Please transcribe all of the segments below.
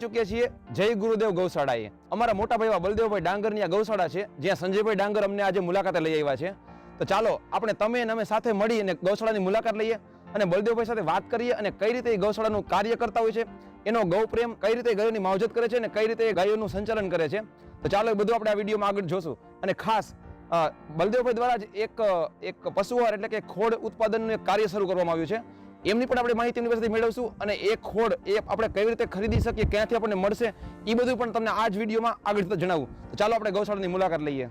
ચૂકીએ છીએ. જય ગુરુદેવ ગૌશાળાએ. અમારા મોટા ભાઈ બલદેવભાઈ ડાંગરની આ ગૌશાળા છે, જ્યાં સંજયભાઈ ડાંગર અમને આજે મુલાકાતે લઈ આવ્યા છે. તો ચાલો, આપણે તમે અને અમે સાથે મળી અને ગૌશાળાની મુલાકાત લઈએ અને બલદેવભાઈ સાથે વાત કરીએ અને કઈ રીતે એ ગૌશાળાનું કાર્ય કરતા હોય છે, એનો ગૌ પ્રેમ કઈ રીતે ગાયોની માવજત કરે છે અને કઈ રીતે એ ગાયોનું સંચાલન કરે છે. તો ચાલો એ બધું આપણે આ વિડીયોમાં આગળ જોશું. અને ખાસ બલદેવભાઈ દ્વારા જ એક એક પશુહાર એટલે કે ખોડ ઉત્પાદનનું એક કાર્ય શરૂ કરવામાં આવ્યું છે. એમની પણ આપણે માહિતી એમની પાસેથી મેળવશું અને એ ખોડ, એ આપણે કેવી રીતે ખરીદી શકીએ, ક્યાંથી આપણને મળશે એ બધું પણ તમને આ જ વિડીયોમાં આગળ જણાવું. ચાલો આપણે ગૌશાળાની મુલાકાત લઈએ.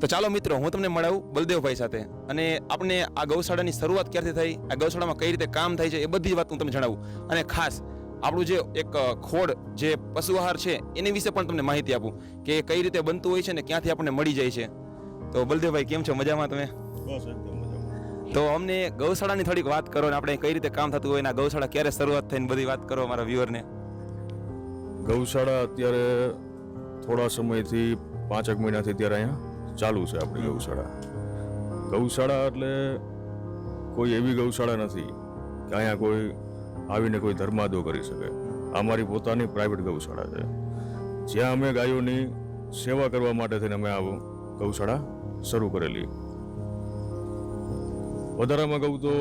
તો ચાલો મિત્રો હું તમને મળાવું બલદેવભાઈ સાથે. અને આપણે આ ગૌશાળાની શરૂઆત ક્યારથી થઈ? આ ગૌશાળામાં કઈ રીતે કામ થાય છે એ બધી વાત હું તમને જણાવું. અને ખાસ આપણું જે એક ખોડ જે પશુ આહાર છે એની વિશે પણ તમને માહિતી આપું કે કઈ રીતે બનતું હોય છે ને ક્યાંથી આપણને મળી જાય છે. તો બલદેવભાઈ કેમ છો? મજામાં તમે? બસ એકદમ તો અમને ગૌશાળાની થોડીક વાત કરો ને આપણે કઈ રીતે કામ થતું હોય ને ગૌશાળા ક્યારે શરૂઆત થઈને બધી વાત કરો મારા વ્યુઅરને. ગૌશાળા અત્યારે થોડા સમયથી પાંચેક મહિનાથી અત્યારે અહીંયા ચાલુ છે આપણી ગૌશાળા. ગૌશાળા એટલે કોઈ એવી ગૌશાળા નથી કે અહીંયા કોઈ આવીને કોઈ ધર્માદો કરી શકે. આ મારી પોતાની પ્રાઇવેટ ગૌશાળા છે. જ્યાં અમે ગાયોની સેવા કરવા માટે થઈને અમે આ ગૌશાળા શરૂ કરેલી. વધારામાં કહું તો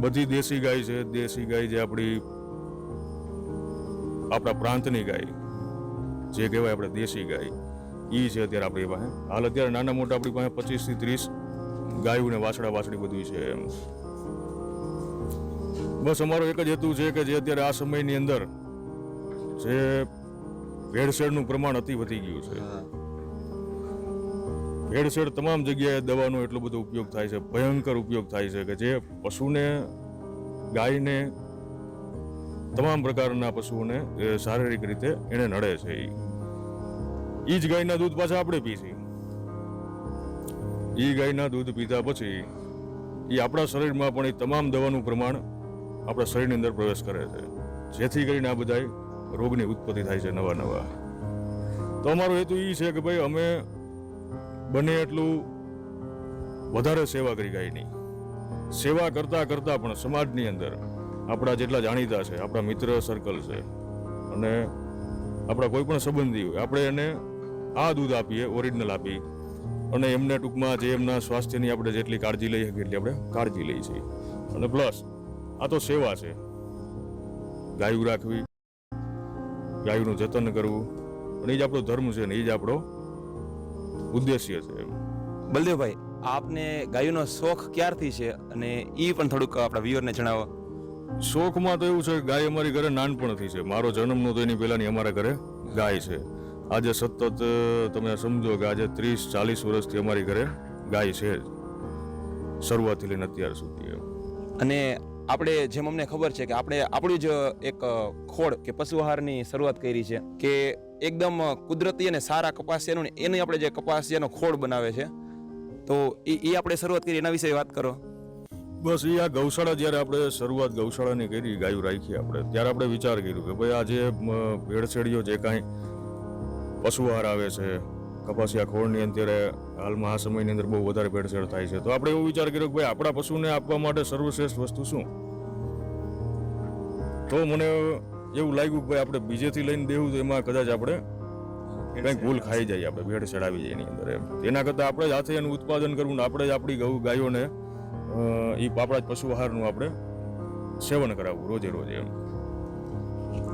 બધી દેશી ગાય છે. દેશી ગાય જે આપણી આપણા પ્રાંતની ગાય, જે કહેવાય આપણે દેશી ગાય. એ છે અત્યારે આપણી પાસે. હાલ અત્યારે નાના મોટા આપણી પાસે પચીસથી ત્રીસ ગાયું ને વાછડા વાછડી બધું છે એમ. બસ અમારો એક જ હેતુ છે કે જે અત્યારે આ સમયની અંદર જે ભેળસેળનું પ્રમાણ અતિ વધી ગયું છે. ભેળસેળ તમામ જગ્યાએ દવાનો એટલો બધો ઉપયોગ થાય છે ભયંકર ઉપયોગ થાય છે કે જે પશુને ગાયને તમામ પ્રકારના પશુઓને શારીરિક રીતે એને નડે છે એ ઈ જ ગાયના દૂધ પાછા આપણે પીશી ઈ ગાયના દૂધ પીધા પછી એ આપણા શરીરમાં પણ એ તમામ દવાનું પ્રમાણ આપણા શરીરની અંદર પ્રવેશ કરે છે. જેથી કરીને આ બધા રોગની ઉત્પત્તિ થાય છે નવા નવા. તો અમારો હેતુ એ છે કે ભાઈ અમે બને એટલું વધારે સેવા કરી ગાયની. સેવા કરતાં કરતાં પણ સમાજની અંદર આપણા જેટલા જાણીતા છે, આપણા મિત્ર સર્કલ છે અને આપણા કોઈ પણ સંબંધી હોય, આપણે એને આ દૂધ આપીએ ઓરિજિનલ આપી અને એમને ટૂંકમાં જે એમના સ્વાસ્થ્યની આપણે જેટલી કાળજી લઈ શકીએ એટલી આપણે કાળજી લઈએ છીએ. અને પ્લસ આ તો સેવા છે. ગાયું રાખવી ગાયુંનું જતન કરવું. અને એ જ આપણો ધર્મ છે ને એ જ આપણો ઉદ્દેશ્ય છે બલદેવભાઈ આપને ગાયોનો શોખ ક્યારથી છે? અને એ પણ થોડુંક આપણા વ્યુઅરને જણાવો. શોખમાં તો એવું છે કે ગાય અમારી ઘરે નાનપણથી છે. મારો જન્મ નહોતો એની પહેલાંની અમારા ઘરે ગાય છે. આજે સતત તમે સમજો કે આજે ત્રીસ ચાલીસ વર્ષથી અમારી ઘરે ગાય છે શરૂઆતથી લઈને અત્યાર સુધી અને આપણે જેમ અમને ખબર છે કે આપણે આપણું જ એક ખોળ કે પશુ આહારની શરૂઆત કરી છે કે એકદમ કુદરતી અને સારા કપાસિયાનું એની આપણે જે કપાસિયાનો ખોળ બનાવે છે તો એ એ આપણે શરૂઆત કરી. એના વિશે વાત કરો. બસ એ આ ગૌશાળા જ્યારે આપણે શરૂઆત ગૌશાળાની કરી ગાયું રાખી આપણે ત્યારે આપણે વિચાર કર્યો કે ભાઈ આ જે ભેળસેળીઓ જે કાંઈ પશુ આહાર આવે છે, કપાસિયા ખોળની અત્યારે હાલમાં આ સમયની અંદર બહુ વધારે ભેળસેળ થાય છે. તો આપણે એવો વિચાર કર્યો કે ભાઈ આપણા પશુને આપવા માટે સર્વશ્રેષ્ઠ વસ્તુ શું? તો મને એવું લાગ્યું કે ભાઈ આપણે બીજેથી લઈને દેવું તો એમાં કદાચ આપણે કંઈક ભૂલ ખાઈ જાય આપણે ભેળસેળ આવી જાય એની અંદર એમ. તેના કરતાં આપણે જ હાથે એનું ઉત્પાદન કરવું ને આપણે જ આપણી ગૌ ગાયોને એ આપણા જ પશુ આહારનું આપણે સેવન કરાવવું રોજે રોજે એમ.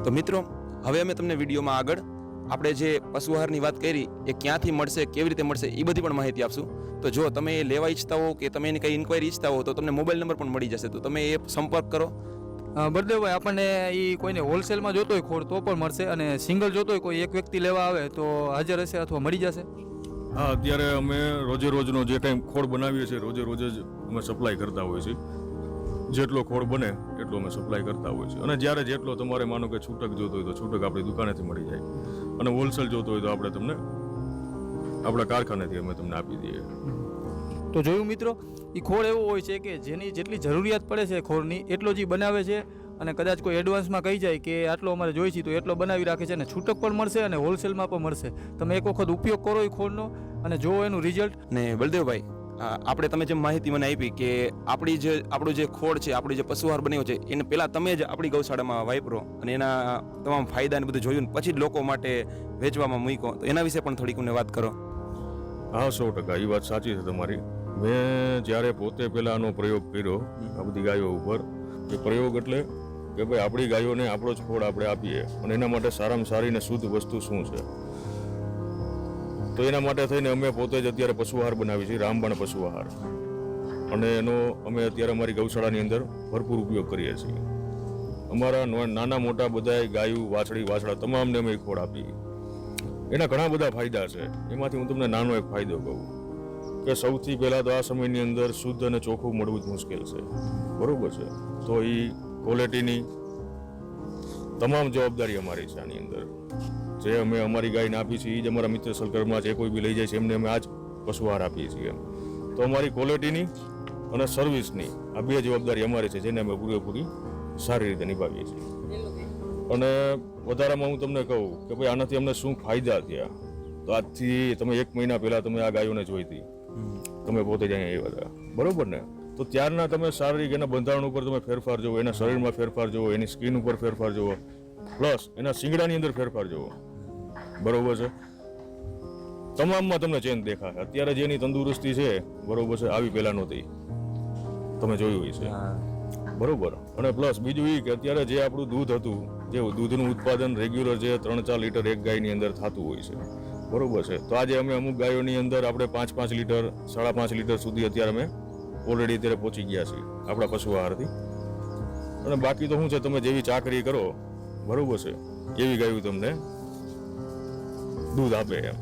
તો મિત્રો, હવે અમે તમને વિડીયોમાં આગળ આપણે જે પશુ આહારની વાત કરી એ ક્યાંથી મળશે કેવી રીતે મળશે એ બધી પણ માહિતી આપશું. તો જો તમે એ લેવા ઈચ્છતા હો કે તમે એની કંઈ ઇન્ક્વાયરી ઈચ્છતા હો તો તમને મોબાઈલ નંબર પણ મળી જશે. તો તમે એ સંપર્ક કરો. બળદેવભાઈ આપણને એ કોઈને હોલસેલમાં જોતો હોય ખોળ તો પણ મળશે. અને સિંગલ જોતો હોય કોઈ એક વ્યક્તિ લેવા આવે તો હાજર હશે અથવા મળી જશે. હા અત્યારે અમે રોજે રોજનો જે કંઈ ખોળ બનાવીએ છીએ રોજે રોજે જ અમે સપ્લાય કરતા હોઈએ છીએ. જેટલો ખોળ બને એટલો અમે સપ્લાય કરતા હોઈએ છીએ. અને જ્યારે જેટલો તમારે માનો કે છૂટક જોતો હોય તો છૂટક આપણી દુકાનેથી મળી જાય. અને હોલસેલ જોતો હોય તો આપણે તમને આપણા કારખાનેથી અમે તમને આપી દઈએ. તો જોયું મિત્રો એ ખોળ એવો હોય છે કે જેની જેટલી જરૂરિયાત પડે છે ખોળની એટલો જ બનાવે છે અને કદાચ કોઈ એડવાન્સમાં કહી જાય કે આટલો અમારે જોઈ છે તો એટલો બનાવી રાખે છે અને છૂટક પણ મળશે અને હોલસેલમાં પણ મળશે. તમે એક વખત ઉપયોગ કરો એ ખોળનો અને જુઓ એનું રિઝલ્ટ ને બલદેવભાઈ આ આપણે તમે જે માહિતી મને આપી કે આપણી જે, આપણું જે ખોળ છે, આપણી જે પશુહાર બન્યો છે, એને પહેલાં તમે જ આપણી ગૌશાળામાં વાપરો અને એના તમામ ફાયદા ને બધું જોયું ને પછી જ લોકો માટે વેચવામાં મૂકો તો એના વિશે પણ થોડીક મને વાત કરો. હા, સો ટકા. એ વાત સાચી છે તમારી. મેં જ્યારે પોતે પહેલાંનો પ્રયોગ કર્યો, આ બધી ગાયો ઉપર કે પ્રયોગ એટલે કે ભાઈ આપણી ગાયોને આપણો જ ખોળ આપણે આપીએ અને એના માટે સારામાં સારી ને શુદ્ધ વસ્તુ શું છે? તો એના માટે થઈને અમે પોતે જ અત્યારે પશુહાર બનાવીએ બનાવી છીએ, રામબાણ પશુહાર અને એનો અમે અત્યારે અમારી ગૌશાળાની અંદર ભરપૂર ઉપયોગ કરીએ છીએ. અમારા નાના મોટા બધાએ ગાયું, વાછડી, વાછડા તમામને અમે ખોળ આપી એના ઘણા બધા ફાયદા છે. એમાંથી હું તમને નાનો એક ફાયદો કહું. કે સૌથી પહેલાં તો આ સમયની અંદર શુદ્ધ અને ચોખ્ખું મળવું જ મુશ્કેલ છે. બરાબર છે. તો એ ક્વોલિટીની તમામ જવાબદારી અમારી છે આની અંદર. જે અમે અમારી ગાયને આપી છે એ જ અમારા મિત્ર સર્કલમાં જે કોઈ બી લઈ જાય છે એમને અમે આ જ પશુ આહાર આપીએ છીએ તો અમારી ક્વોલિટીની અને સર્વિસની આ બે જવાબદારી અમારી છે જેને અમે પૂરેપૂરી સારી રીતે નિભાવીએ છીએ. અને વધારામાં હું તમને કહું કે ભાઈ આનાથી અમને શું ફાયદા થયા? તો આજથી તમે એક મહિના પહેલાં તમે આ ગાયોને જોઈ હતી. તમે પોતે જ અહીંયા આવ્યા હતા. બરાબર ને? તો ત્યારના તમે શારીરિક એના બંધારણ ઉપર તમે ફેરફાર જોવો એના શરીરમાં ફેરફાર જોવો એની સ્કિન ઉપર ફેરફાર જોવો. પ્લસ એના શિંગડાની અંદર ફેરફાર જોવો. બરોબર છે? તમામમાં તમને ચેન્જ દેખાશે. અત્યારે જેની તંદુરસ્તી છે બરોબર છે આવી પહેલા નહોતી તમે જોયું હોય છે બરોબર. અને પ્લસ બીજું એ કે અત્યારે જે આપણું દૂધ હતું જે દૂધનું ઉત્પાદન રેગ્યુલર જે ત્રણ ચાર લીટર એક ગાયની અંદર થતું હોય છે. બરોબર છે? તો આજે અમે અમુક ગાયોની અંદર આપણે પાંચ પાંચ લીટર સાડા પાંચ લીટર સુધી અત્યારે અમે ઓલરેડી અત્યારે પહોંચી ગયા છીએ. આપણા પશુ આહારથી અને બાકી તો શું છે, તમે જેવી ચાકરી કરો, બરોબર છે. એવી ગાયું તમને? દૂધ આપે એમ.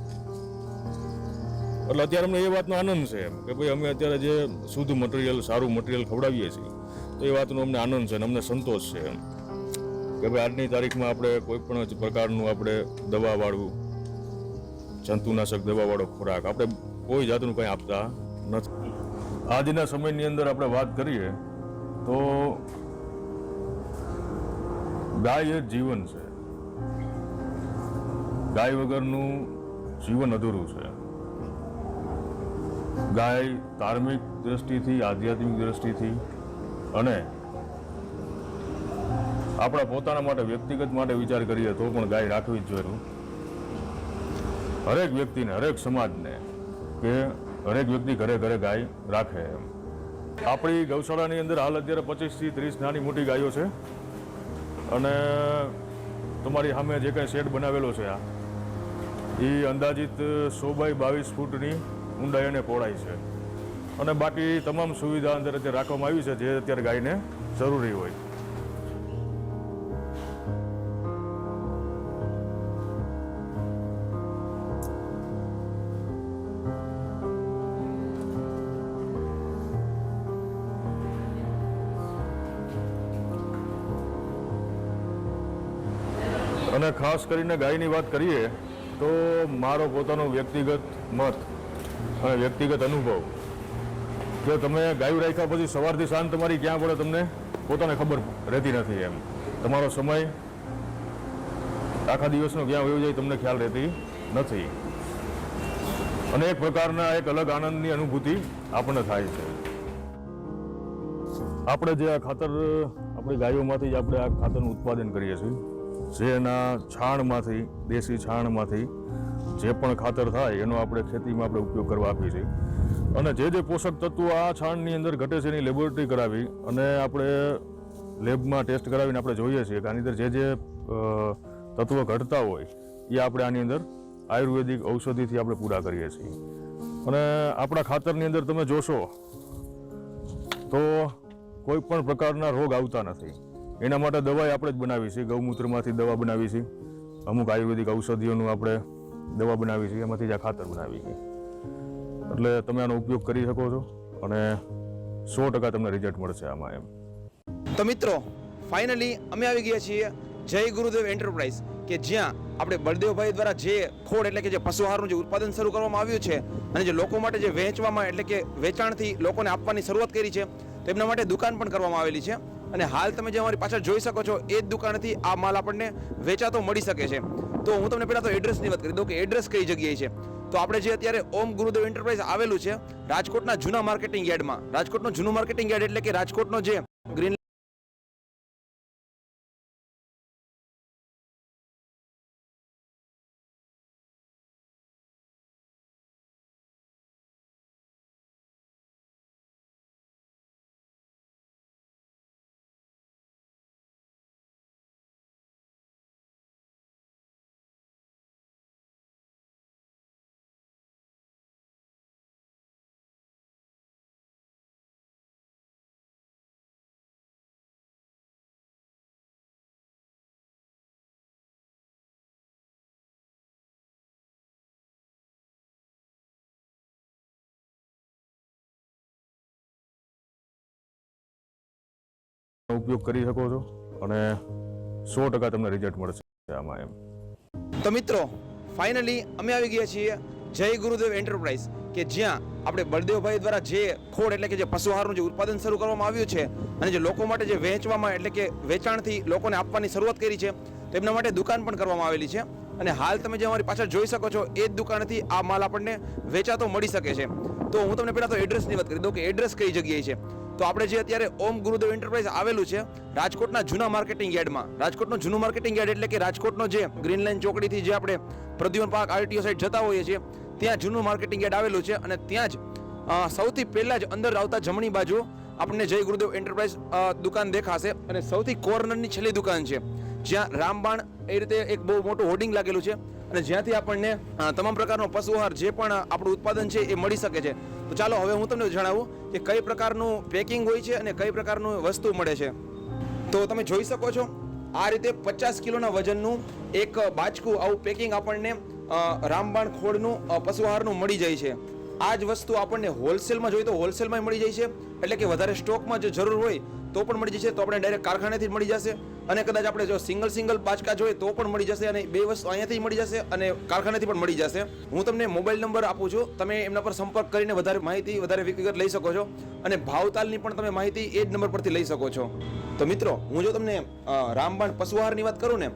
એટલે અત્યારે અમને એ વાતનો આનંદ છે એમ કે ભાઈ અમે અત્યારે જે શુદ્ધ મટીરિયલ, સારું મટીરિયલ ખવડાવીએ છીએ, તો એ વાતનો અમને આનંદ છે અને અમને સંતોષ છે એમ. કે ભાઈ આજની તારીખમાં આપણે કોઈ પણ પ્રકારનું આપણે દવાવાળું, જંતુનાશક દવાવાળો ખોરાક આપણે કોઈ જાતનું કંઈ આપતા નથી. આજના સમયની અંદર આપણે વાત કરીએ, તો ગાય એ જીવન છે. ગાય વગરનું જીવન અધૂરું છે. ગાય ધાર્મિક દ્રષ્ટિથી, આધ્યાત્મિક દ્રષ્ટિથી અને આપણા પોતાના માટે, વ્યક્તિગત માટે વિચાર કરીએ તો પણ ગાય રાખવી જ જોયું હરેક વ્યક્તિને, હરેક સમાજને કે હરેક વ્યક્તિ ઘરે ઘરે ગાય રાખે એમ. આપણી ગૌશાળાની અંદર હાલ અત્યારે પચીસથી ત્રીસ નાની મોટી ગાયો છે. અને તમારી સામે જે કાંઈ શેડ બનાવેલો છે આ, એ અંદાજિત સો બાય બાવીસ ફૂટની ઊંડાઈ અને પહોળાઈ છે. અને બાકી તમામ સુવિધા અંદર અત્યારે રાખવામાં આવી છે જે અત્યારે ગાયને જરૂરી હોય. કરીને ગાયની વાત કરીએ, તો મારો પોતાનો વ્યક્તિગત મત અને વ્યક્તિગત અનુભવ. જો તમે ગાયું રાખ્યા પછી સવારથી સાંજ તમારી ક્યાં પડે તમને પોતાને ખબર રહેતી નથી એમ. તમારો સમય આખા દિવસનો ક્યાં વયો જાય તમને ખ્યાલ રહેતી નથી. અને એક પ્રકારના એક અલગ આનંદની અનુભૂતિ આપણને થાય છે. આપણે જે આ ખાતર, આપણી ગાયોમાંથી જ આપણે આ ખાતરનું ઉત્પાદન કરીએ છીએ. જે એના છાણમાંથી, દેશી છાણમાંથી જે પણ ખાતર થાય, એનો આપણે ખેતીમાં આપણે ઉપયોગ કરવા આપીએ છીએ. અને જે જે પોષક તત્વો આ છાણની અંદર ઘટે છે એની લેબોરેટરી કરાવી અને આપણે લેબમાં ટેસ્ટ કરાવીને આપણે જોઈએ છીએ કે આની અંદર જે જે તત્વો ઘટતા હોય, એ આપણે આની અંદર આયુર્વેદિક ઔષધિથી આપણે પૂરા કરીએ છીએ. અને આપણા ખાતરની અંદર તમે જોશો, તો કોઈ પણ પ્રકારના રોગ આવતા નથી. એના માટે દવાઈ આપણે જ બનાવી છીએ. ગૌમૂત્રમાંથી દવા બનાવી છે અમુક આયુર્વેદિક ઔષધિઓનું આપણે દવા બનાવી છે એમાંથી જ આ ખાતર બનાવી છે એટલે તમે આનો ઉપયોગ કરી શકો છો અને સો ટકા તમને રિઝલ્ટ મળશે આમાં એમ. તો મિત્રો ફાઇનલી અમે આવી ગયા છીએ જય ગુરુદેવ એન્ટરપ્રાઇઝ કે જ્યાં આપણે બળદેવભાઈ દ્વારા જે ખોડ એટલે કે જે પશુ આહારનું જે ઉત્પાદન શરૂ કરવામાં આવ્યું છે અને જે લોકો માટે જે વેચવામાં એટલે કે વેચાણથી લોકોને આપવાની શરૂઆત કરી છે તેમના માટે દુકાન પણ કરવામાં આવેલી છે. અને હાલ તમે જે અમારી પાછળ જોઈ શકો છો, એ જ દુકાનથી આ માલ આપણને વેચાતો મળી શકે છે. તો હું તમને પહેલાં તો એડ્રેસની વાત કરી દઉં કે એડ્રેસ કઈ જગ્યાએ છે? તો આપણે જે અત્યારે ઓમ ગુરુદેવ એન્ટરપ્રાઇઝ આવેલું છે, રાજકોટના જૂના માર્કેટિંગ યાર્ડમાં. રાજકોટનું જૂનું માર્કેટિંગ યાર્ડ એટલે કે રાજકોટનો જે ગ્રીન ઉપયોગ કરી શકો છો અને સો ટકા તમને રિઝલ્ટ મળશે આમાં એમ. તો મિત્રો ફાઇનલી અમે આવી ગયા છીએ જય ગુરુદેવ એન્ટરપ્રાઇઝ કે જ્યાં આપણે બળદેવભાઈ દ્વારા જે ખોળ એટલે કે જે પશુહારનું જે ઉત્પાદન શરૂ કરવામાં આવ્યું છે અને જે લોકો માટે જે વેચવામાં એટલે કે વેચાણથી લોકોને આપવાની શરૂઆત કરી છે તેમના માટે દુકાન પણ કરવામાં આવેલી છે. અને હાલ તમે જે અમારી પાછળ જોઈ શકો છો, એ જ દુકાનથી આ માલ આપણને વેચાતો મળી શકે છે. તો હું તમને પહેલાં તો એડ્રેસની વાત કરી દઉં કે એડ્રેસ કઈ જગ્યાએ છે? તો આપણે જે અત્યારે ઓમ ગુરુદેવ એન્ટરપ્રાઇઝ આવેલું છે, રાજકોટના જૂના માર્કેટિંગ યાર્ડમાં. રાજકોટનું જૂનું માર્કેટિંગ યાર્ડ એટલે કે રાજકોટનો જે ગ્રીન લાઇન ચોકડીથી જે આપણે પ્રદ્યુમન પાર્ક, આરટીઓ સાઈડ જતા હોઈએ છીએ, ત્યાં જૂનું માર્કેટિંગ યાર્ડ આવેલું છે અને ત્યાં જ સૌથી પહેલાં જ અંદર આવતા જમણી બાજુ આપણને જય ગુરુદેવ એન્ટરપ્રાઇઝ દુકાન દેખાશે અને સૌથી કોર્નરની છેલ્લી દુકાન છે. જ્યાં રામબાણ એ રીતે એક બહુ મોટું હોર્ડિંગ લાગેલું છે. અને જ્યાંથી આપણને તમામ પ્રકારનો પશુ આહાર જે પણ આપણું ઉત્પાદન છે એ મળી શકે છે. તો ચાલો હવે હું તમને જણાવું કે કઈ પ્રકારનું પેકિંગ હોય છે અને કઈ પ્રકારનું વસ્તુ મળે છે. તો તમે જોઈ શકો છો, આ રીતે પચાસ કિલોના વજનનું એક બાચકું આવું પેકિંગ આપણને રામબાણ ખોળનું પશુ આહારનું મળી જાય છે. આ જ વસ્તુ આપણને હોલસેલમાં જોઈએ તો હોલસેલમાં મળી જાય છે. એટલે કે વધારે સ્ટોકમાં જો જરૂર હોય તો પણ મળી જશે તો આપણે ડાયરેક્ટ કારખાનેથી મળી જશે. અને કદાચ આપણે જો સિંગલ સિંગલ બાચકા જોઈએ તો પણ મળી જશે અને બે વસ્તુ અહીંયાથી મળી જશે અને કારખાનેથી પણ મળી જશે. હું તમને મોબાઈલ નંબર આપું છું. તમે એમના પર સંપર્ક કરીને વધારે માહિતી, વધારે વિગત લઈ શકો છો અને ભાવતાલની પણ તમે માહિતી એ જ નંબર પરથી લઈ શકો છો. તો મિત્રો, હું જો તમને રામબાણ પશુ આહારની વાત કરું ને,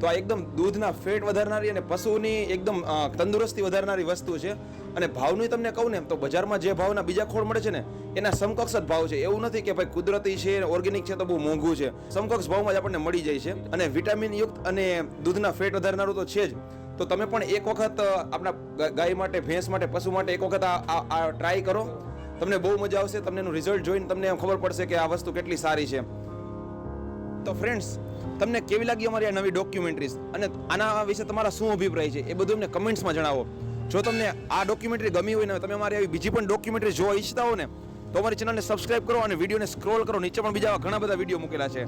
તો આ એકદમ દૂધના ફેટ વધારનારી અને પશુની એકદમ તંદુરસ્તી વધારનારી વસ્તુ છે. અને ભાવનું તમને કહું ને તો બજારમાં જે ભાવના બીજા ખોળ મળે છે ને, એના સમકક્ષ જ ભાવ છે. એવું નથી કે ભાઈ કુદરતી છે ઓર્ગેનિક છે તો બહુ મોંઘું છે. સમકક્ષ ભાવમાં જ આપણને મળી જાય છે. અને વિટામિન યુક્ત અને દૂધના ફેટ વધારનારું તો છે જ. તો તમે પણ એક વખત આપણા ગાય માટે, ભેંસ માટે, પશુ માટે એક વખત આ- આ ટ્રાય કરો. તમને બહુ મજા આવશે. તમને એનું રિઝલ્ટ જોઈને તમને એમ ખબર પડશે કે આ વસ્તુ કેટલી સારી છે. તો ફ્રેન્ડ્સ તમને કેવી લાગી અમારી આ નવી ડોક્યુમેન્ટરીઝ અને આના વિશે તમારા શું અભિપ્રાય છે? એ બધું અમને કમેન્ટ્સમાં જણાવો. જો તમને આ ડોક્યુમેન્ટરી ગમી હોય ને તમે અમારી આવી બીજી પણ ડોક્યુમેન્ટરી જોવા ઈચ્છતા હો ને, તો અમારી ચેનલને સબસ્ક્રાઈબ કરો અને વિડીયોને સ્ક્રોલ કરો. નીચે પણ બીજા ઘણા બધા વીડિયો મૂકેલા છે.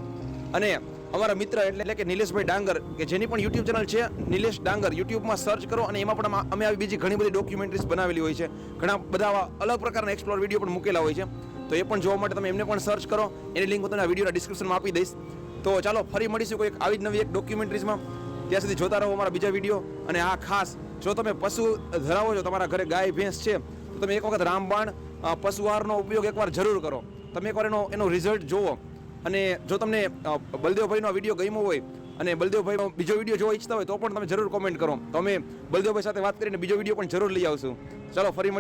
અને અમારા મિત્ર એટલે કે નિલેશભાઈ ડાંગર, કે જેની પણ યુટ્યુબ ચેનલ છે, નિલેશ ડાંગર યુટ્યુબમાં સર્ચ કરો અને એમાં પણ અમે- આવી બીજી ઘણી બધી ડોક્યુમેન્ટરીઝ બનાવેલી હોય છે. ઘણા બધા અલગ પ્રકારના એક્સપ્લોર વીડિયો પણ મૂકેલા હોય છે. તો એ પણ જોવા માટે તમે એમને પણ સર્ચ કરો. એની લિંક હું તમને આ વિડીયોના ડિસ્ક્રિપ્શનમાં આપી દઈશ. તો ચાલો ફરી મળીશું કોઈ એક આવી જ નવી એક ડોક્યુમેન્ટરીઝમાં ત્યાં સુધી જોતા રહો અમારા બીજા વીડિયો. અને આ ખાસ, જો તમે પશુ ધરાવો છો, તમારા ઘરે ગાય, ભેંસ છે, તો તમે એક વખત રામબાણ પશુહારનો ઉપયોગ એકવાર જરૂર કરો. તમે એકવાર એનો એનો રિઝલ્ટ જુઓ. અને જો તમને બલદેવભાઈનો વીડિયો ગમ્યો હોય, અને બલદેવભાઈનો બીજો વીડિયો જોવા ઈચ્છતા હોય, તો પણ તમે જરૂર કોમેન્ટ કરો. તો અમે બલદેવભાઈ સાથે વાત કરીને બીજો વીડિયો પણ જરૂર લઈ આવશું. ચાલો, ફરી